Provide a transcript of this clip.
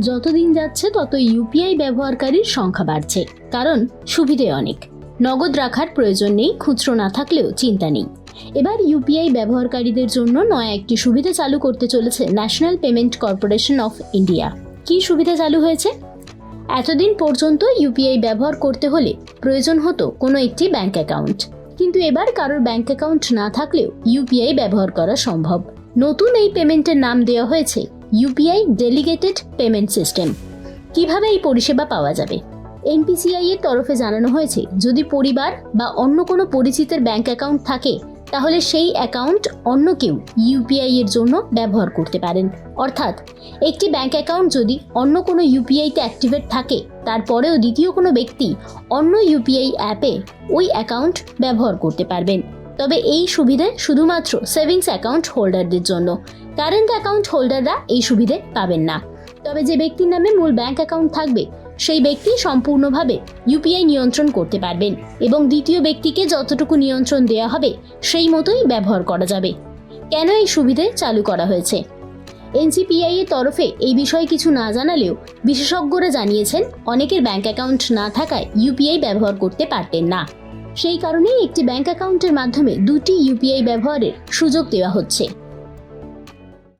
যত দিন যাচ্ছে তত ইউপিআই ব্যবহারকারীর সংখ্যা বাড়ছে। কারণ, সুবিধে অনেক। নগদ রাখার প্রয়োজন নেই, খুচরো না থাকলেও চিন্তা নেই। এবার ইউপিআই ব্যবহারকারীদের জন্য নয়া একটি সুবিধা চালু করতে চলেছে National Payment Corporation of India. কী সুবিধা চালু হয়েছে? এতদিন পর্যন্ত ইউপিআই ব্যবহার করতে হলে প্রয়োজন হতো কোনো একটি ব্যাংক অ্যাকাউন্ট। কিন্তু এবার কারোর ব্যাংক অ্যাকাউন্ট না থাকলেও ইউপিআই ব্যবহার করা সম্ভব। নতুন এই পেমেন্টের নাম দেওয়া হয়েছে ইউপিআই ডেলিগেটেড পেমেন্ট সিস্টেম কীভাবে এই পরিষেবা পাওয়া যাবে? এনপিসিআই এর তরফে জানানো হয়েছে, যদি পরিবার বা অন্য কোনো পরিচিতের ব্যাংক অ্যাকাউন্ট থাকে, তাহলে সেই অ্যাকাউন্ট অন্য কেউ ইউপিআই এর জন্য ব্যবহার করতে পারেন। অর্থাৎ, একটি ব্যাংক অ্যাকাউন্ট যদি অন্য কোনো ইউপিআইতে অ্যাক্টিভেট থাকে, তারপরেও দ্বিতীয় কোনো ব্যক্তি অন্য ইউপিআই অ্যাপে ওই অ্যাকাউন্ট ব্যবহার করতে পারবেন। তবে এই সুবিধে শুধুমাত্র সেভিংস অ্যাকাউন্ট হোল্ডারদের জন্য। কারেন্ট অ্যাকাউন্ট হোল্ডাররা এই সুবিধে পাবেন না। তবে যে ব্যক্তির নামে মূল ব্যাংক অ্যাকাউন্ট থাকবে, সেই ব্যক্তি সম্পূর্ণভাবে ইউপিআই নিয়ন্ত্রণ করতে পারবেন এবং দ্বিতীয় ব্যক্তিকে যতটুকু নিয়ন্ত্রণ দেওয়া হবে, সেই মতোই ব্যবহার করা যাবে। কেন এই সুবিধে চালু করা হয়েছে? এনসিপিআই এর তরফে এই বিষয়ে কিছু না জানালেও বিশেষজ্ঞরা জানিয়েছেন, অনেকের ব্যাংক অ্যাকাউন্ট না থাকায় ইউপিআই ব্যবহার করতে পারতেন না। সেই কারণেই একটি ব্যাংক অ্যাকাউন্টের মাধ্যমে দুটি ইউপিআই ব্যবহারের সুযোগ দেওয়া হচ্ছে।